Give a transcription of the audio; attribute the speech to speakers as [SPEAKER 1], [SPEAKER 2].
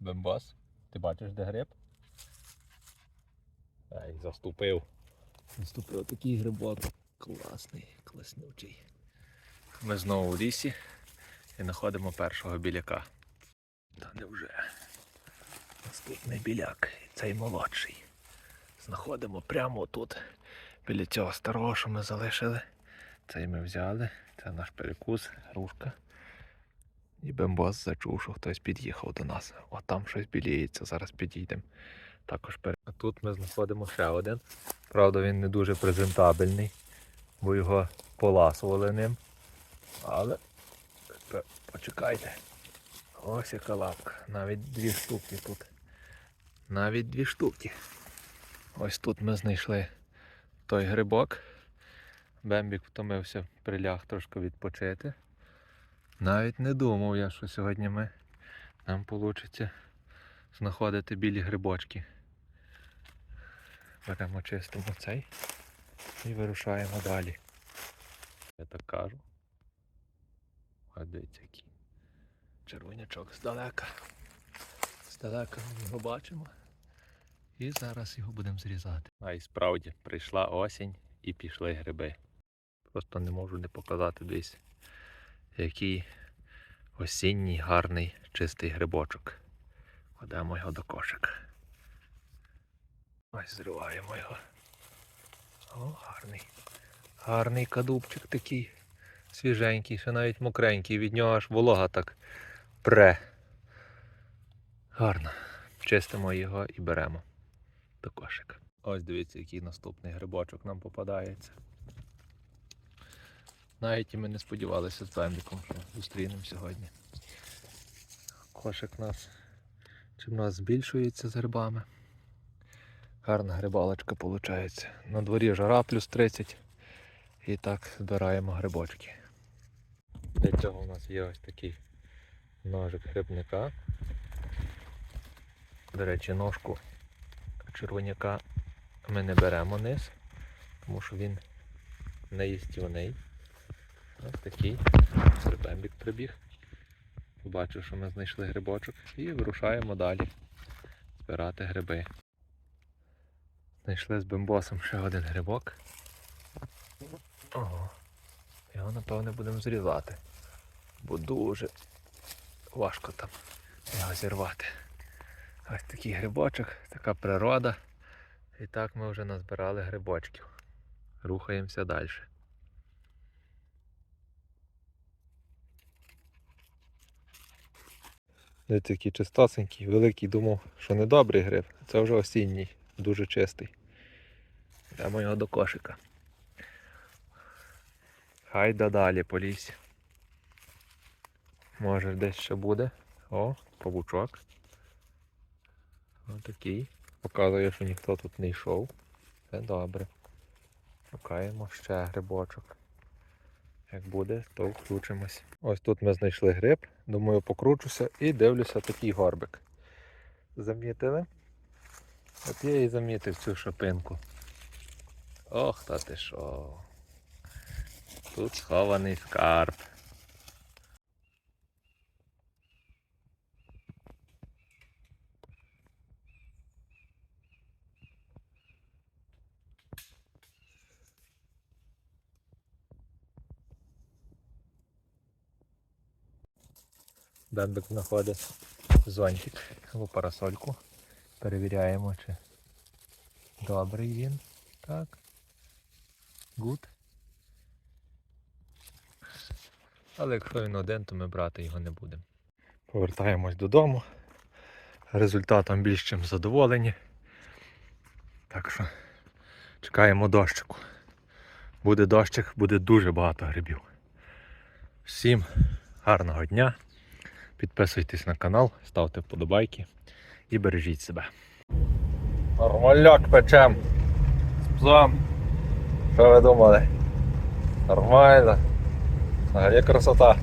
[SPEAKER 1] Бембос, ти бачиш, де гриб? Ай, заступив. Заступив такий грибок. Класний, класнючий. Ми знову в лісі і знаходимо першого біляка. Та невже? Наступний біляк, цей молодший. Знаходимо прямо тут, біля цього старого, що ми залишили. Цей ми взяли. Це наш перекус, грушка. І бембос зачув, що хтось під'їхав до нас. О, там щось біліється, зараз підійдемо. Також пере... А тут ми знаходимо ще один. Правда, він не дуже презентабельний, бо його поласували ним. Але почекайте. Ось яка лапка. Навіть дві штуки тут. Навіть дві штуки. Ось тут ми знайшли той грибок. Бембік втомився, приляг трошки відпочити. Навіть не думав я, що сьогодні ми нам вийде знаходити білі грибочки. Беремо чистимо цей і вирушаємо далі. Я так кажу. А дивіться який. Червонячок здалека. Здалека ми його бачимо. І зараз його будемо зрізати. А і справді прийшла осінь і пішли гриби. Просто не можу не показати десь, який осінній гарний чистий грибочок. Кладемо його до кошика. Ось зриваємо його. О, гарний. Гарний кадубчик такий. Свіженький, ще навіть мокренький. Від нього аж волога так пре. Гарно. Чистимо його і беремо до кошика. Ось дивіться, який наступний грибочок нам попадається. Навіть і ми не сподівалися з Бембіком, що зустрінемо сьогодні. Кошик нас чим нас збільшується з грибами. Гарна грибалочка виходить. На дворі жара плюс 30. І так збираємо грибочки. Для цього у нас є ось такий ножик грибника. До речі, ножку червоняка ми не беремо низ, тому що він не їстівний. Ось такий. Сербембік прибіг. Побачив, що ми знайшли грибочок і вирушаємо далі збирати гриби. Знайшли з бембосом ще один грибок. Ого. Його напевне будемо зрізати. Бо дуже важко там його зірвати. Ось такий грибочок, така природа. І так ми вже назбирали грибочків. Рухаємося далі. Ось такий чистосенький, великий думав, що не добрий гриб. Це вже осінній, дуже чистий. Йдемо його до кошика. Хай далі по лісі. Може десь ще буде. О, павучок. Отакий. Показує, що ніхто тут не йшов. Це добре. Шукаємо ще грибочок. Як буде, то включимось. Ось тут ми знайшли гриб. Думаю, покручуся і дивлюся такий горбик. Замітили? От я і замітив цю шопинку. Ох, та ти що. Тут схований скарб. Бембик знаходить зонтик або парасольку. Перевіряємо, чи добрий він. Так. Гуд. Але якщо він один, то ми брати його не будемо. Повертаємось додому. Результатом більш чим задоволені. Так що чекаємо дощику. Буде дощик, буде дуже багато грибів. Всім гарного дня. Підписуйтесь на канал, ставте вподобайки і бережіть себе. Нормальок печем з псом. Що ви думали? Нормально. Взагалі красота.